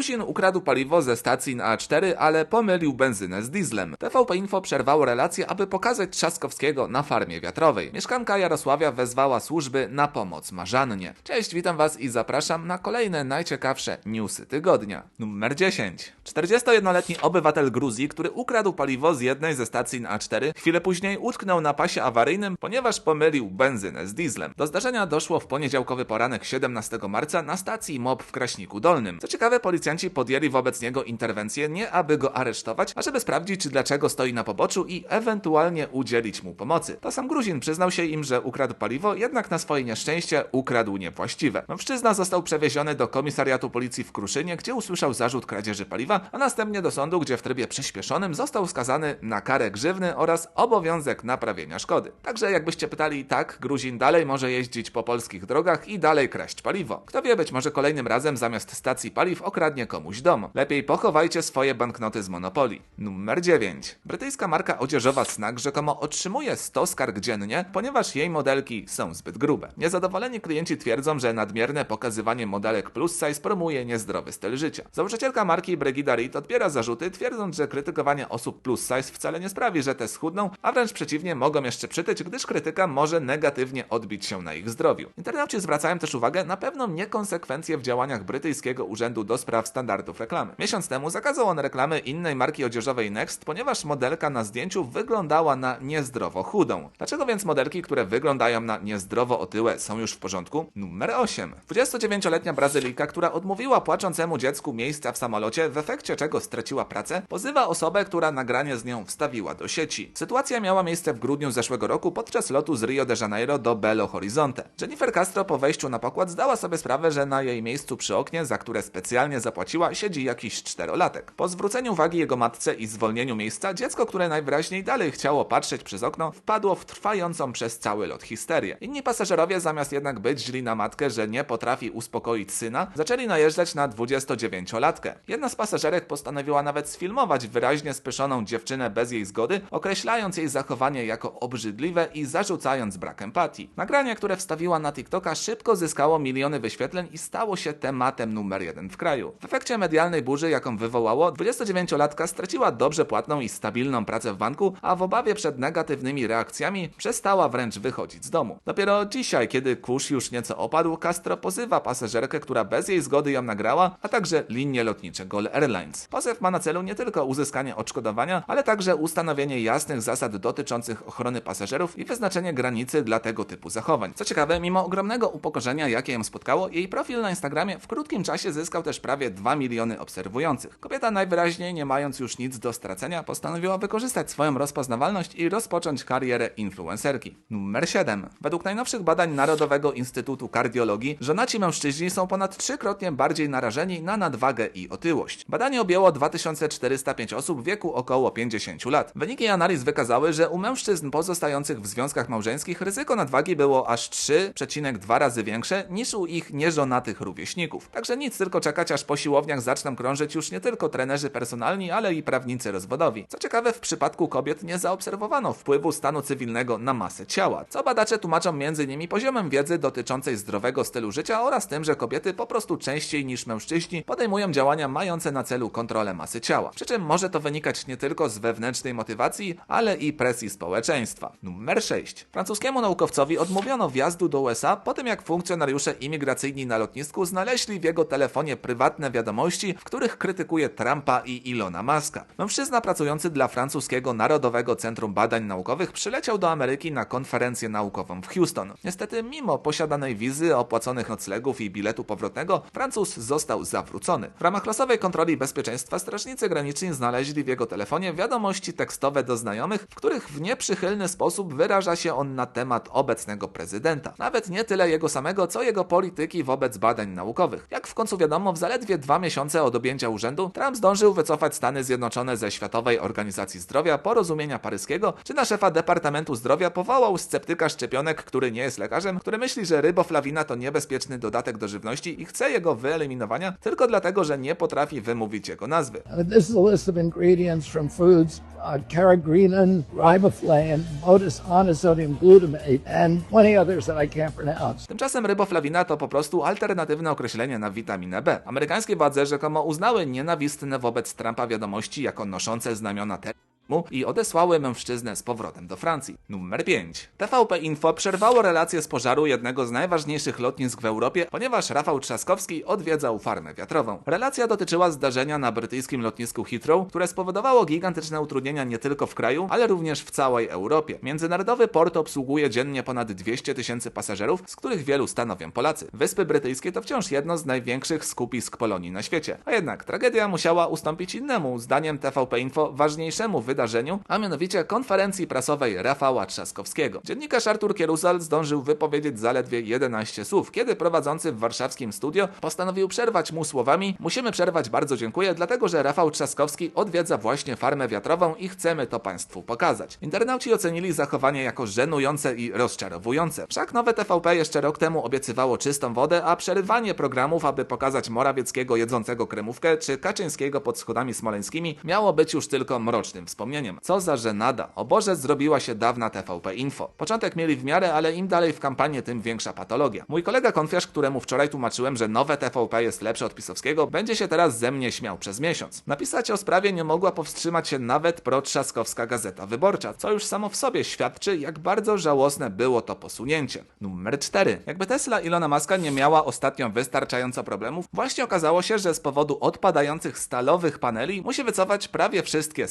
Gruzin ukradł paliwo ze stacji na A4, ale pomylił benzynę z dieslem. TVP Info przerwało relację, aby pokazać Trzaskowskiego na farmie wiatrowej. Mieszkanka Jarosławia wezwała służby na pomoc Marzannie. Cześć, witam Was i zapraszam na kolejne najciekawsze newsy tygodnia. Numer 10. 41-letni obywatel Gruzji, który ukradł paliwo z jednej ze stacji na A4, chwilę później utknął na pasie awaryjnym, ponieważ pomylił benzynę z dieslem. Do zdarzenia doszło w poniedziałkowy poranek 17 marca na stacji MOP w Kraśniku Dolnym. Co ciekawe, policjanci podjęli wobec niego interwencję nie aby go aresztować, a żeby sprawdzić, dlaczego stoi na poboczu i ewentualnie udzielić mu pomocy. To sam Gruzin przyznał się im, że ukradł paliwo, jednak na swoje nieszczęście ukradł niewłaściwe. Mężczyzna został przewieziony do komisariatu policji w Kruszynie, gdzie usłyszał zarzut kradzieży paliwa, a następnie do sądu, gdzie w trybie przyspieszonym został skazany na karę grzywny oraz obowiązek naprawienia szkody. Także jakbyście pytali, tak, Gruzin dalej może jeździć po polskich drogach i dalej kraść paliwo. Kto wie, być może kolejnym razem zamiast stacji paliw okradnie komuś dom. Lepiej pochowajcie swoje banknoty z Monopoli. Numer 9. Brytyjska marka odzieżowa Snack rzekomo otrzymuje 100 skarg dziennie, ponieważ jej modelki są zbyt grube. Niezadowoleni klienci twierdzą, że nadmierne pokazywanie modelek plus size promuje niezdrowy styl życia. Założycielka marki Brigida Reed odbiera zarzuty, twierdząc, że krytykowanie osób plus size wcale nie sprawi, że te schudną, a wręcz przeciwnie mogą jeszcze przytyć, gdyż krytyka może negatywnie odbić się na ich zdrowiu. Internauci zwracają też uwagę na pewną niekonsekwencję w działaniach brytyjskiego Urzędu do Spraw Standardów Reklamy. Miesiąc temu zakazał on reklamy innej marki odzieżowej Next, ponieważ modelka na zdjęciu wyglądała na niezdrowo chudą. Dlaczego więc modelki, które wyglądają na niezdrowo otyłe są już w porządku? Numer 8. 29-letnia Brazylijka, która odmówiła płaczącemu dziecku miejsca w samolocie, w efekcie czego straciła pracę, pozywa osobę, która nagranie z nią wstawiła do sieci. Sytuacja miała miejsce w grudniu zeszłego roku podczas lotu z Rio de Janeiro do Belo Horizonte. Jennifer Castro po wejściu na pokład zdała sobie sprawę, że na jej miejscu przy oknie, za które specjalnie zapłaciła, siedzi jakiś czterolatek. Po zwróceniu uwagi jego matce i zwolnieniu miejsca, dziecko, które najwyraźniej dalej chciało patrzeć przez okno, wpadło w trwającą przez cały lot histerię. Inni pasażerowie, zamiast jednak być źli na matkę, że nie potrafi uspokoić syna, zaczęli najeżdżać na 29-latkę. Jedna z pasażerek postanowiła nawet sfilmować wyraźnie spyszoną dziewczynę bez jej zgody, określając jej zachowanie jako obrzydliwe i zarzucając brak empatii. Nagranie, które wstawiła na TikToka szybko zyskało miliony wyświetleń i stało się tematem numer jeden w kraju. W efekcie medialnej burzy, jaką wywołało, 29-latka straciła dobrze płatną i stabilną pracę w banku, a w obawie przed negatywnymi reakcjami przestała wręcz wychodzić z domu. Dopiero dzisiaj, kiedy kurz już nieco opadł, Castro pozywa pasażerkę, która bez jej zgody ją nagrała, a także linie lotnicze Gol Airlines. Pozew ma na celu nie tylko uzyskanie odszkodowania, ale także ustanowienie jasnych zasad dotyczących ochrony pasażerów i wyznaczenie granicy dla tego typu zachowań. Co ciekawe, mimo ogromnego upokorzenia, jakie ją spotkało, jej profil na Instagramie w krótkim czasie zyskał też prawie 2 miliony obserwujących. Kobieta najwyraźniej, nie mając już nic do stracenia, postanowiła wykorzystać swoją rozpoznawalność i rozpocząć karierę influencerki. Numer 7. Według najnowszych badań Narodowego Instytutu Kardiologii, żonaci mężczyźni są ponad trzykrotnie bardziej narażeni na nadwagę i otyłość. Badanie objęło 2405 osób w wieku około 50 lat. Wyniki analiz wykazały, że u mężczyzn pozostających w związkach małżeńskich ryzyko nadwagi było aż 3,2 razy większe niż u ich nieżonatych rówieśników. Także nic tylko czekać, aż po siłowniach zaczną krążyć już nie tylko trenerzy personalni, ale i prawnicy rozwodowi. Co ciekawe, w przypadku kobiet nie zaobserwowano wpływu stanu cywilnego na masę ciała, co badacze tłumaczą m.in. poziomem wiedzy dotyczącej zdrowego stylu życia oraz tym, że kobiety po prostu częściej niż mężczyźni podejmują działania mające na celu kontrolę masy ciała. Przy czym może to wynikać nie tylko z wewnętrznej motywacji, ale i presji społeczeństwa. Numer 6. Francuskiemu naukowcowi odmówiono wjazdu do USA po tym, jak funkcjonariusze imigracyjni na lotnisku znaleźli w jego telefonie prywatne wiadomości, w których krytykuje Trumpa i Ilona Muska. Mężczyzna pracujący dla francuskiego Narodowego Centrum Badań Naukowych przyleciał do Ameryki na konferencję naukową w Houston. Niestety, mimo posiadanej wizy, opłaconych noclegów i biletu powrotnego, Francuz został zawrócony. W ramach losowej kontroli bezpieczeństwa strażnicy graniczni znaleźli w jego telefonie wiadomości tekstowe do znajomych, w których w nieprzychylny sposób wyraża się on na temat obecnego prezydenta. Nawet nie tyle jego samego, co jego polityki wobec badań naukowych. Jak w końcu wiadomo, w zaledwie dwa miesiące od objęcia urzędu Trump zdążył wycofać Stany Zjednoczone ze Światowej Organizacji Zdrowia, porozumienia paryskiego, czy na szefa Departamentu Zdrowia powołał sceptyka szczepionek, który nie jest lekarzem, który myśli, że ryboflawina to niebezpieczny dodatek do żywności i chce jego wyeliminowania tylko dlatego, że nie potrafi wymówić jego nazwy. This is a list of ingredients from foods uh, carrageenan, riboflavin, modus anisodium glutamate, and plenty others that I can't pronounce. Tymczasem ryboflawina to po prostu alternatywne określenie na witaminę B. Amerykański Amerykańskie władze rzekomo uznały nienawistne wobec Trumpa wiadomości jako noszące znamiona terroryzmu i odesłały mężczyznę z powrotem do Francji. Numer 5. TVP Info przerwało relację z pożaru jednego z najważniejszych lotnisk w Europie, ponieważ Rafał Trzaskowski odwiedzał farmę wiatrową. Relacja dotyczyła zdarzenia na brytyjskim lotnisku Heathrow, które spowodowało gigantyczne utrudnienia nie tylko w kraju, ale również w całej Europie. Międzynarodowy port obsługuje dziennie ponad 200 tysięcy pasażerów, z których wielu stanowią Polacy. Wyspy Brytyjskie to wciąż jedno z największych skupisk Polonii na świecie. A jednak tragedia musiała ustąpić innemu, zdaniem TVP Info, ważniejszemu wydarzeniu wydarzeniu, a mianowicie konferencji prasowej Rafała Trzaskowskiego. Dziennikarz Artur Kieruzal zdążył wypowiedzieć zaledwie 11 słów, kiedy prowadzący w warszawskim studio postanowił przerwać mu słowami Musimy przerwać, bardzo dziękuję, dlatego że Rafał Trzaskowski odwiedza właśnie farmę wiatrową i chcemy to Państwu pokazać. Internauci ocenili zachowanie jako żenujące i rozczarowujące. Wszak nowe TVP jeszcze rok temu obiecywało czystą wodę, a przerywanie programów, aby pokazać Morawieckiego jedzącego kremówkę, czy Kaczyńskiego pod schodami smoleńskimi, miało być już tylko mrocznym wspomnieniem Co za żenada. O Boże, zrobiła się dawna TVP Info. Początek mieli w miarę, ale im dalej w kampanię, tym większa patologia. Mój kolega konfiarz, któremu wczoraj tłumaczyłem, że nowe TVP jest lepsze od pisowskiego, będzie się teraz ze mnie śmiał przez miesiąc. Napisać o sprawie nie mogła powstrzymać się nawet protrzaskowska Gazeta Wyborcza, co już samo w sobie świadczy, jak bardzo żałosne było to posunięcie. Numer 4. Jakby Tesla Ilona Maska nie miała ostatnio wystarczająco problemów, właśnie okazało się, że z powodu odpadających stalowych paneli musi wycofać prawie wszystkie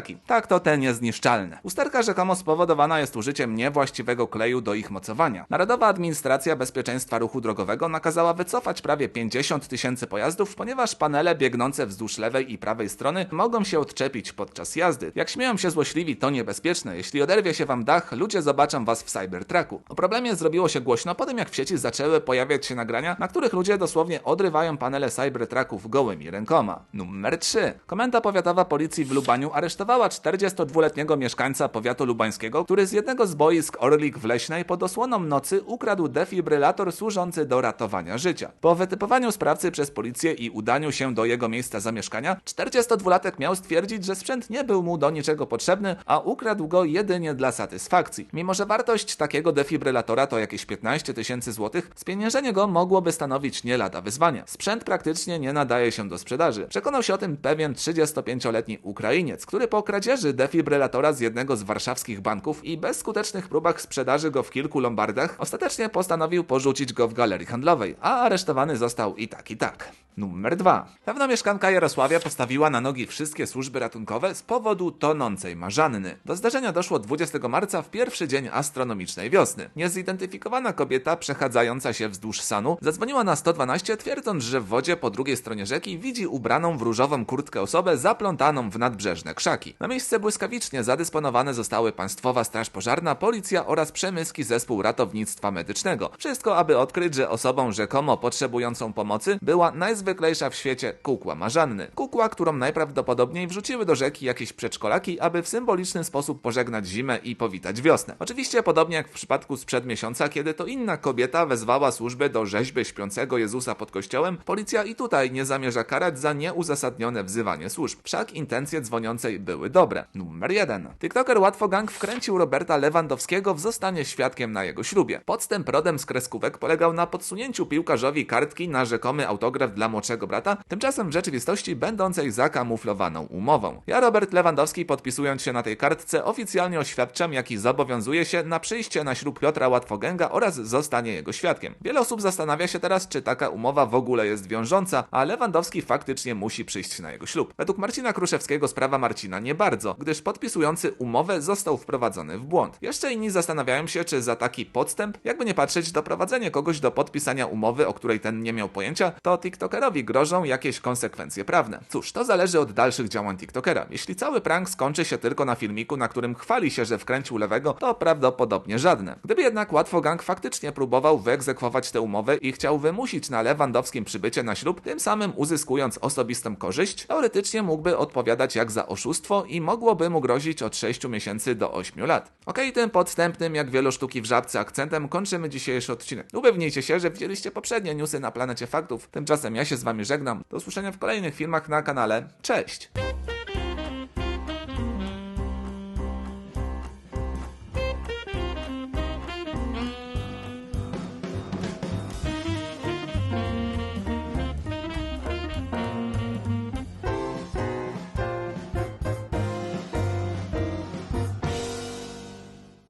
Cybertrucki. Tak to te niezniszczalne. Usterka rzekomo spowodowana jest użyciem niewłaściwego kleju do ich mocowania. Narodowa Administracja Bezpieczeństwa Ruchu Drogowego nakazała wycofać prawie 50 tysięcy pojazdów, ponieważ panele biegnące wzdłuż lewej i prawej strony mogą się odczepić podczas jazdy. Jak śmieją się złośliwi, to niebezpieczne. Jeśli oderwie się wam dach, ludzie zobaczą was w Cybertrucku. O problemie zrobiło się głośno po tym, jak w sieci zaczęły pojawiać się nagrania, na których ludzie dosłownie odrywają panele Cybertrucków gołymi rękoma. Numer 3. Komenda powiatowa policji w Lubaniu aresztowała aresztowała 42-letniego mieszkańca powiatu lubańskiego, który z jednego z boisk Orlik w Leśnej pod osłoną nocy ukradł defibrylator służący do ratowania życia. Po wytypowaniu sprawcy przez policję i udaniu się do jego miejsca zamieszkania, 42-latek miał stwierdzić, że sprzęt nie był mu do niczego potrzebny, a ukradł go jedynie dla satysfakcji. Mimo, że wartość takiego defibrylatora to jakieś 15 tysięcy złotych, spieniężenie go mogłoby stanowić nie lada wyzwania. Sprzęt praktycznie nie nadaje się do sprzedaży. Przekonał się o tym pewien 35-letni Ukrainiec, który po kradzieży defibrylatora z jednego z warszawskich banków i bezskutecznych próbach sprzedaży go w kilku lombardach, ostatecznie postanowił porzucić go w galerii handlowej, a aresztowany został i tak i tak. Numer 2. Pewna mieszkanka Jarosławia postawiła na nogi wszystkie służby ratunkowe z powodu tonącej marzanny. Do zdarzenia doszło 20 marca w pierwszy dzień astronomicznej wiosny. Niezidentyfikowana kobieta przechadzająca się wzdłuż sanu zadzwoniła na 112 twierdząc, że w wodzie po drugiej stronie rzeki widzi ubraną w różową kurtkę osobę zaplątaną w nadbrzeżne krzaki. Na miejsce błyskawicznie zadysponowane zostały Państwowa Straż Pożarna, Policja oraz Przemyski Zespół Ratownictwa Medycznego. Wszystko, aby odkryć, że osobą rzekomo potrzebującą pomocy była najzwyklejsza w świecie kukła marzanny. Kukła, którą najprawdopodobniej wrzuciły do rzeki jakieś przedszkolaki, aby w symboliczny sposób pożegnać zimę i powitać wiosnę. Oczywiście podobnie jak w przypadku sprzed miesiąca, kiedy to inna kobieta wezwała służby do rzeźby śpiącego Jezusa pod kościołem, policja i tutaj nie zamierza karać za nieuzasadnione wzywanie służb. Wszak intencje dzwoniącej były dobre. Numer 1. TikToker Łatwo Gang wkręcił Roberta Lewandowskiego w zostanie świadkiem na jego ślubie. Podstęp rodem z kreskówek polegał na podsunięciu piłkarzowi kartki na rzekomy autograf dla młodszego brata, tymczasem w rzeczywistości będącej zakamuflowaną umową. Ja, Robert Lewandowski, podpisując się na tej kartce, oficjalnie oświadczam, jaki zobowiązuje się na przyjście na ślub Piotra Łatwogęga oraz zostanie jego świadkiem. Wiele osób zastanawia się teraz, czy taka umowa w ogóle jest wiążąca, a Lewandowski faktycznie musi przyjść na jego ślub. Według Marcina Kruszewskiego sprawa Marcina nie bardzo, gdyż podpisujący umowę został wprowadzony w błąd. Jeszcze inni zastanawiają się, czy za taki podstęp, jakby nie patrzeć, doprowadzenie kogoś do podpisania umowy, o której ten nie miał pojęcia, to TikTokerowi grożą jakieś konsekwencje prawne. Cóż, to zależy od dalszych działań TikTokera. Jeśli cały prank skończy się tylko na filmiku, na którym chwali się, że wkręcił lewego, to prawdopodobnie żadne. Gdyby jednak łatwo gang faktycznie próbował wyegzekwować tę umowę i chciał wymusić na Lewandowskim przybycie na ślub, tym samym uzyskując osobistą korzyść, teoretycznie mógłby odpowiadać jak za oszustwo i mogłoby mu grozić od 6 miesięcy do 8 lat. Okay, tym podstępnym, jak wielu sztuki w żabce akcentem kończymy dzisiejszy odcinek. Upewnijcie się, że widzieliście poprzednie newsy na planecie faktów. Tymczasem ja się z wami żegnam. Do usłyszenia w kolejnych filmach na kanale. Cześć!